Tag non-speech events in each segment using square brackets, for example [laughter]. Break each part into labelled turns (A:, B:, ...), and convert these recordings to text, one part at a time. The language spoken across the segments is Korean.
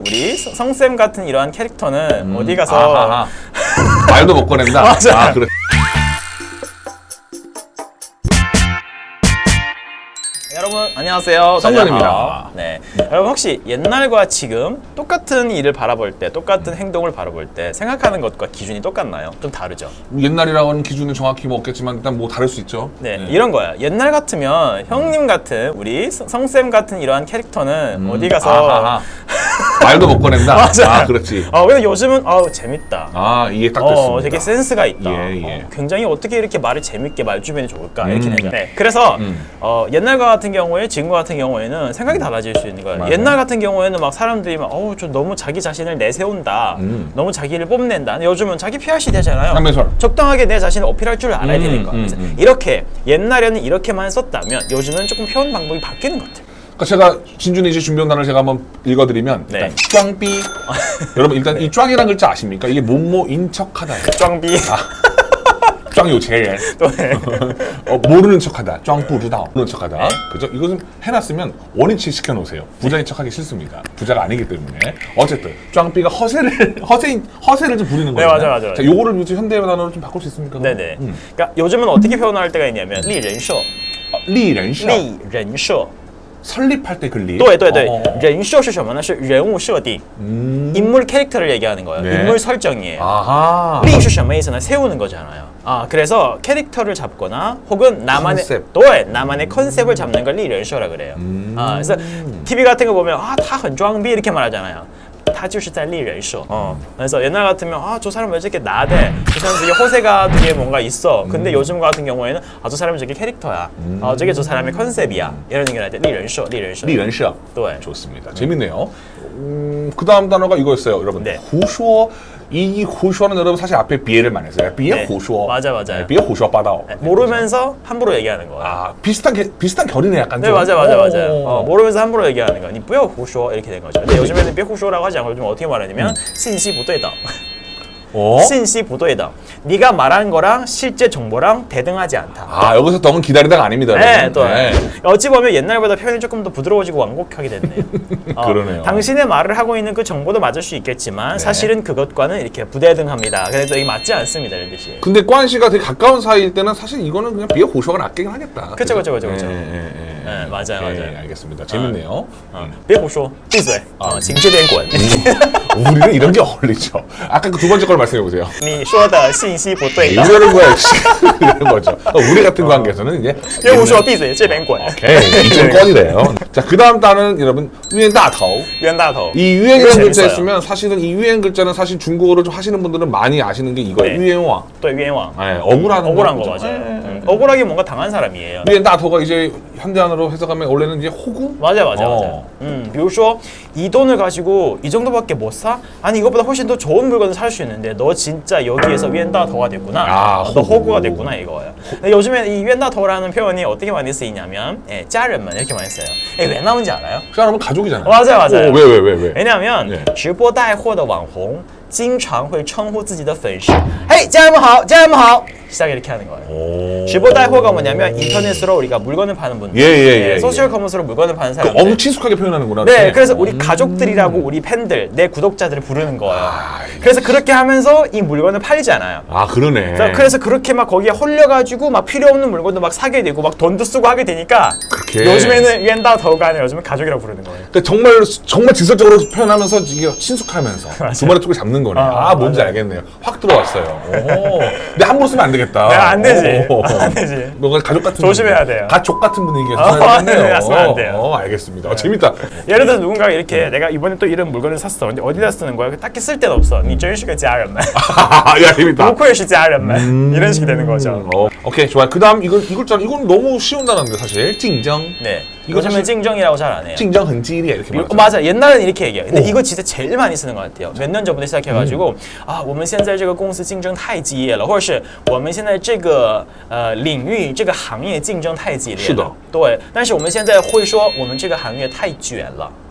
A: 우리 성- 성쌤 같은 이러한 캐릭터는 어디 가서
B: 음. 아하하. [laughs] 말도 못 꺼낸다.
A: 맞아요.
B: 아, 그래.
A: 여러분 안녕하세요.
B: 성관입니다.
A: 다녀- 네. 여러분 혹시 옛날과 지금 똑같은 일을 바라볼 때, 똑같은 행동을 바라볼 때 생각하는 것과 기준이 똑같나요? 좀 다르죠.
B: 옛날이라고 하는 기준은 정확히 뭐 없겠지만 일단 뭐 다를 수 있죠.
A: 네, 이런 거야. 옛날 같으면 형님 같은 우리 성- 성쌤 같은 이러한 캐릭터는 어디 가서
B: 음. 아하하. [laughs] 말도 못 꺼낸다. [laughs]
A: 맞아요.
B: 아, 그렇지.
A: 어, 근데 요즘은 아우 재밌다.
B: 아, 이해 딱 됐습니다.
A: 어, 되게 센스가 있다.
B: 예, 예.
A: 어, 굉장히 어떻게 이렇게 말을 재밌게 말 주변이 좋을까 이렇게
B: 음.
A: 되죠. 네, 그래서
B: 음.
A: 어, 옛날과 같은 경우에 지금과 같은 경우에는 생각이 달라질 수 있는 거예요.
B: 맞아요.
A: 옛날 같은 경우에는 막 사람들이 막 어우 저 너무 자기 자신을 내세운다,
B: 음.
A: 너무 자기를 뽐낸다. 근데 요즘은 자기 PR 시대잖아요.
B: 한매설.
A: 적당하게 내 자신을 어필할 줄 알아야
B: 음,
A: 되는 거예요.
B: 음, 음.
A: 이렇게 옛날에는 이렇게만 썼다면 요즘은 조금 표현 방법이 바뀌는 것 같아요.
B: 그러니까 제가 진준의 이제 준비한단을 제가 한번 읽어드리면
A: 네.
B: 일단 쫑비 [laughs] 여러분 일단 이 쫑이란 글자 아십니까? 이게 몸모 인척하다.
A: 쫑비
B: 쫑요 아.
A: 제일. [laughs]
B: 어, 모르는 척하다. 쫑부르다 네. 모르는 척하다.
A: 네.
B: 그죠? 이것은 해놨으면 원인치 시켜놓으세요. 부자인 척하기 싫습니다. 부자가 아니기 때문에. 어쨌든 쫑비가 허세를 [laughs] 허세인 허세를 좀 부리는
A: 네,
B: 거예요.
A: 맞아요, 맞아요, 자
B: 맞아요. 요거를 이제 현대 단어로 좀 바꿀 수 있습니까?
A: 네네.
B: 음.
A: 그러니까 요즘은 어떻게 표현할 때가 있냐면 리렌쇼.
B: 아, 리렌쇼.
A: 리렌쇼.
B: 설립할 때 그 리.
A: 对对对
B: 哦，
A: 人设是什么呢？是人物设定，
B: 음.
A: 인물 캐릭터를 얘기하는 거예요.
B: 네.
A: 인물 설정이에요.
B: 아하.
A: 立是什么意思呢? 세우는 거잖아요. 아, 그래서 캐릭터를 잡거나 혹은 나만의
B: 컨셉.
A: 对 나만의 컨셉을 잡는 걸 立人设라 그래요.
B: 음.
A: 아, 그래서 TV 같은 거 보면 아, 他很装逼 이렇게 말하잖아요. 他就是在立人设. 어. 그래서 옛날 같으면 아, 저 사람 왜 저렇게 나대? 저 사람 되게 허세가 되게 뭔가 있어. 근데 요즘 같은 경우에는 아, 저 사람은 저게 캐릭터야. 아, 저게 저 사람의 컨셉이야. 이런 얘기를 할 때 立人设,立人设.
B: 리렌셔.
A: 네.
B: 좋습니다. 재밌네요. 음, 그 다음 단어가 이거였어요, 여러분.
A: 네.
B: 후쇼. 이 호쇼는 여러분 사실 앞에 비애를 많이 했어요. 비에
A: 네.
B: 호쇼.
A: 맞아, 맞아요.
B: 비에 호쇼 빠다오.
A: 모르면서 함부로 얘기하는 거예요.
B: 아 비슷한 게, 비슷한 결이네 약간.
A: 네,
B: 좀.
A: 맞아, 맞아, 맞아요. 어, 모르면서 함부로 얘기하는 거예요. 뼈 호쇼 이렇게 된 거죠. 근데 요즘에는 뼈 호쇼라고 하지 않고 요즘 어떻게 말하냐면 음. 신시 부터이다.
B: 어?
A: 신시 보도에다 네가 말한 거랑 실제 정보랑 대등하지 않다.
B: 아 여기서 덤은 기다리다가 아닙니다.
A: 네,
B: 여러분. 네.
A: 어찌 보면 옛날보다 표현이 조금 더 부드러워지고 완곡하게 됐네요. [laughs] 어,
B: 그러네요.
A: 당신의 말을 하고 있는 그 정보도 맞을 수 있겠지만
B: 네.
A: 사실은 그것과는 이렇게 부대등합니다. 그래서 이게 맞지 않습니다, 이런 뜻이.
B: 근데 꽌 씨가 되게 가까운 사이일 때는 사실 이거는 그냥 비어 고쇼가 낫긴 하겠다.
A: 그쵸, 그죠? 그쵸, 그쵸, 그쵸.
B: 예, 예, 예, 예.
A: 네, 맞아요,
B: 오케이,
A: 맞아요.
B: 알겠습니다. 재밌네요.
A: 嗯，别胡说，闭嘴啊，请这边滚。
B: 우리는 이런 게 어울리죠. 아까 그 두 번째 걸 말씀해 보세요.
A: 你说的信息不对的，
B: 이러는 거야. [laughs] 이런 거죠. 우리 같은 관계에서는 이제
A: 别胡说，闭嘴，这边滚。
B: 오케이 이점 건이래요. 자, 그 다음 단어는 여러분 유엔 다头.
A: 冤大头，
B: 이 유엔이라는
A: 이거
B: 글자
A: 재밌어요.
B: 있으면 사실은 이 유엔 글자는 사실 중국어를 좀 하시는 분들은 많이 아시는 게 이거예요.
A: 네.
B: 유엔왕.
A: 对冤枉，
B: 네, 억울한
A: 억울한
B: 거,
A: 거
B: 그죠?
A: 맞아요.
B: 네, 네,
A: 음, 억울하게 뭔가 당한 사람이에요.
B: 유엔 다토가 이제 현대안으로 해석하면 원래는 이제 호구?
A: 맞아 맞아 맞아.
B: 어.
A: 음, 比如说이 돈을 가지고 이 정도밖에 못 사? 아니 이것보다 훨씬 더 좋은 물건을 살 수 있는데 너 진짜 여기에서 위엔다더가 됐구나.
B: 아,
A: 너
B: 호구.
A: 호구가 됐구나 이거예요. 근데 요즘에 이 위엔다더라는 표현이 어떻게 많이 쓰이냐면 예, 짜른만 이렇게 많이 써요. 예, 왜 나온지 알아요?
B: 그 사람은 가족이잖아요.
A: 맞아요, 맞아요.
B: 어, 왜, 왜, 왜, 왜?
A: 왜냐하면
B: 네.
A: 直播带货的网红经常会称呼自己的粉丝，嘿，家人们好，家人们好， 시작 이렇게 하는 거예요. 쥐보다이호가 뭐냐면 인터넷으로 우리가 물건을 파는 분들,
B: 예, 예, 예, 예,
A: 소셜
B: 예.
A: 커머스로 물건을 파는
B: 그러니까
A: 사람.
B: 엄친숙하게 표현하는구나.
A: 네, 그래서 우리 음. 가족들이라고 우리 팬들, 내 구독자들을 부르는 거예요.
B: 아,
A: 그래서 그렇게 하면서 이 물건을 팔리지 않아요.
B: 아, 그러네.
A: 그래서, 그렇게 막 거기에 홀려가지고 막 필요 없는 물건도 막 사게 되고 막 돈도 쓰고 하게 되니까
B: 그렇게.
A: 요즘에는 웬다 더가 아니라 요즘은 가족이라고 부르는 거예요.
B: 그러니까 정말 정말 직설적으로 표현하면서 이게 친숙하면서 [laughs] 두 마리 쪽을 잡는 거네. 아,
A: 아
B: 뭔지 맞아요. 알겠네요. 확 들어왔어요. 오. 근데 함부로 쓰면 안 돼. 되겠다.
A: 네, 안 되지.
B: 오.
A: 아, 안 되지.
B: 뭔가 가족 같은
A: 조심해야 돼요.
B: 가족 같은 분위기에서
A: 어,
B: 살아야 네,
A: 되겠네요.
B: 어, 알겠습니다. 어, 네. 재밌다.
A: 예를 들어 서 누군가가 음. 이렇게 내가 이번에 또 이런 물건을 샀어. 근데 어디다 쓰는 거야? 그 딱히 쓸 데는 없어. 니 음. 저희식을 지하려면. [laughs]
B: 야 재밌다.
A: 놓고 있을지 알려면. 이런 식이 되는 거죠.
B: 어, 오케이 좋아요. 그다음 이걸 이걸 잘 이건 너무 쉬운 단어인데 사실 징정.
A: 네.
B: 이거
A: 요즘은
B: 사실-
A: 竞争이라고 잘 안 해요.
B: 竞争很激烈 이렇게
A: 어,
B: 말하죠.
A: 맞아. 옛날에는 이렇게 얘기해요. 근데 이거 진짜 제일 많이 쓰는 것 같아요. 몇 년 전부터 시작해가지고 아, 我们现在这个公司竞争太激烈了，或者是我们现在这个呃领域这个行业竞争太激烈了。
B: 是的。
A: 对。但是我们现在会说我们这个行业太卷了。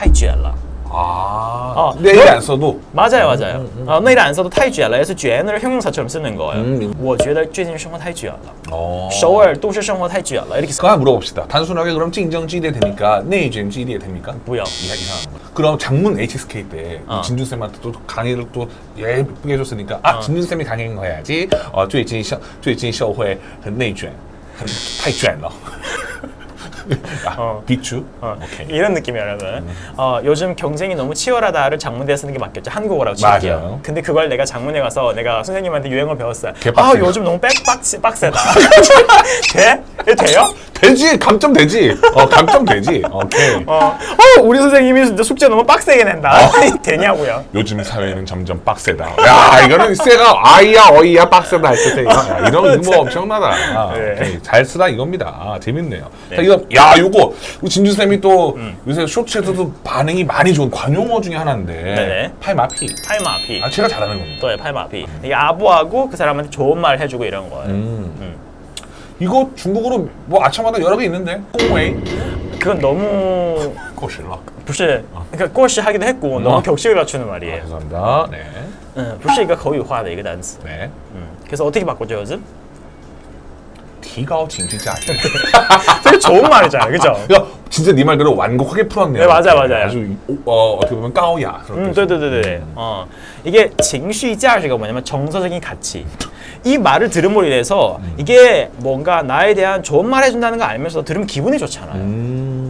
A: 太卷了.
B: 아.
A: 어,
B: 내일
A: 너-
B: 안 써도
A: 맞아요, 맞아요. 어, 내일 안 써도 太卷了. 그래서 卷을 형용사처럼 쓰는 거예요.
B: 음.
A: 我觉得最近生活太卷了.
B: 어.
A: 首尔都市生活太卷了. 이렇게 써.
B: 그거 하나 물어봅시다. 단순하게 그럼竞争 激烈 됩니까? 내이젠 激烈 됩니까?
A: 뭐야?
B: 이하 이상한 거. 그럼 장문 HSK 때
A: 어.
B: 진준 쌤한테 또 강의를 또 예쁘게 해줬으니까 아 진준 쌤이 강행 해야지. 어, 最近社最近社会很内卷，很太卷了。 아,
A: 어.
B: 비추.
A: 어,
B: 오케이.
A: 이런 느낌이에요, 여러분. 어, 요즘 경쟁이 너무 치열하다를 장문대에 쓰는 게 맞겠죠. 한국어라고 칠게요.
B: 맞아요.
A: 근데 그걸 내가 장문에 가서 내가 선생님한테 유행어 배웠어요. 아. 요즘 너무 빡, 빡, 빡세다. [laughs] 돼? 돼요?
B: 되지 감점 되지. 어 감점 되지. 오케이.
A: 어, 어, 우리 선생님이 진짜 숙제 너무 빡세게 낸다. [laughs] 되냐고요.
B: 요즘 사회는 점점 빡세다. 야 이거는 쎄가 아이야 어이야 빡세다 했을 때 야, 이런 뭐 엄청나다. 아,
A: 네.
B: 오케이. 잘 쓰다 이겁니다. 아, 재밌네요. 자 이거 야 요거 우리 진준 쌤이 또 요새 쇼츠에서도 반응이 많이 좋은 관용어 중에 하나인데
A: 네네.
B: 팔마피.
A: 팔마피.
B: 아 제가 잘하는 겁니다.
A: 또 팔마피. 이게 아부하고 그 사람한테 좋은 말 해주고 이런 거예요.
B: 음. 이거 중국어로 뭐 아차마다 여러 개 있는데 꽁웨이
A: 그건 너무
B: 过时了.
A: 不是 그러니까 꼬시 하기도 했고 너무
B: 어.
A: 격식을 갖추는 말이에요.
B: 죄송합니다. 네.
A: 嗯，不是一个口语化的一个单词。
B: 네.
A: 음, 그래서 어떻게 바꾸죠 요즘?
B: 提高情绪价值. [laughs]
A: 되게 좋은 말이잖아요, 그죠?
B: 야, 진짜 네 말대로 완곡하게 풀었네요.
A: 네, 맞아요, 맞아요.
B: 아주 어, 어떻게 보면 까오야.
A: 음, 对对对对 어, 이게 情绪价值가 뭐냐면 정서적인 가치. 이 말을 들음으로 인해서 이게 뭔가 나에 대한 좋은 말 해준다는 거 알면서 들으면 기분이 좋잖아요.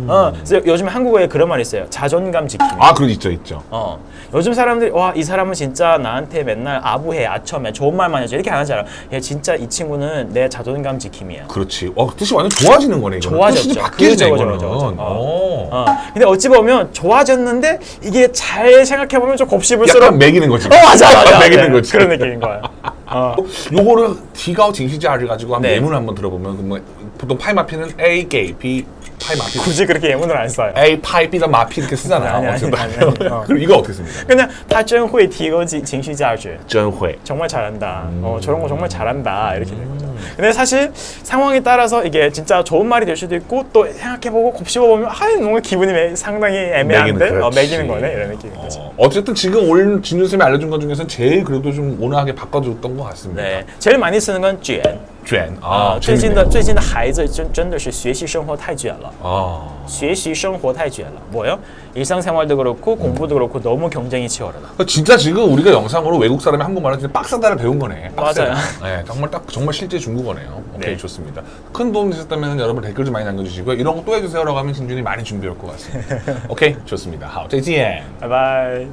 B: 음.
A: 어, 그래서 요즘에 한국어에 그런 말이 있어요. 자존감 지킴.
B: 아, 그런 있죠, 있죠.
A: 어, 요즘 사람들이 와 이 사람은 진짜 나한테 맨날 아부해 아첨해 좋은 말만 해줘 이렇게 안 하잖아. 얘 진짜 이 친구는 내 자존감 지킴이야.
B: 그렇지. 어, 뜻이 완전 좋아지는 거네. 이거는.
A: 좋아졌죠.
B: 뜻이 바뀌네,
A: 그죠, 그죠,
B: 이거는.
A: 그죠, 그죠.
B: 어.
A: 어, 근데 어찌 보면 좋아졌는데 이게 잘 생각해 보면 좀 곱씹을수록
B: 약간 매기는 거지.
A: 어 맞아 맞아
B: 매기는
A: 네,
B: 거지.
A: 그런 느낌인 거야. 어. [laughs]
B: 요거를 디가오 징시자를 가지고 한
A: 네.
B: 예문을 한번 들어보면 그 뭐, 보통 파이마피는 A, 게이, B, 파이마피.
A: 굳이 그렇게 예문을 안 써요.
B: A, 파이, B다 마피 이렇게 쓰잖아요.
A: 아니, 아니,
B: 어쨌든.
A: 아니, 아니, [laughs] 어.
B: 그럼 이거 어떻게 씁니까?
A: 그냥 다真会提高 情绪价值.
B: 真会.
A: 정말 잘한다. 어, 저런 거 정말 잘한다. 이렇게 되는 거죠. 근데 사실 상황에 따라서 이게 진짜 좋은 말이 될 수도 있고 또 생각해보고 곱씹어보면 아 뭔가 기분이 매- 상당히 애매한데
B: 매기는,
A: 어,
B: 그렇지.
A: 매기는 거네 이런 느낌인 거죠.
B: 어, 어쨌든 지금 오늘 진준 쌤이 알려준 것 중에서는 제일 그래도 좀 온화하게 바꿔줬던 것 같습니다.
A: 네, 제일 많이 쓰는 건卷.
B: 卷
A: 아,
B: 아,
A: 最近
B: 재밌네요.
A: 的最近的孩子真真的是学习生活太卷了。
B: 아.
A: 学习生活太卷了. 뭐요? 일상생활도 그렇고 공부도 그렇고 너무 경쟁이 치열하다.
B: 그러니까 진짜 지금 우리가 영상으로 외국 사람이 한국말을 진짜 빡세다를 배운 거네. 빡세다.
A: 맞아요.
B: 네, 정말 딱 정말 실제 중국어네요. 오케이
A: 네.
B: 좋습니다. 큰 도움 되셨다면 여러분 댓글 좀 많이 남겨주시고요. 이런 거 또 해주세요라고 하면 진준이 많이 준비할 것 같습니다. [laughs] 오케이 좋습니다. 好，再见.
A: 바이바이.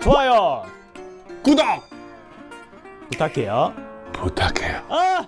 A: 좋아요.
B: 구독
A: 부탁해요.
B: 부탁해요.
A: 아!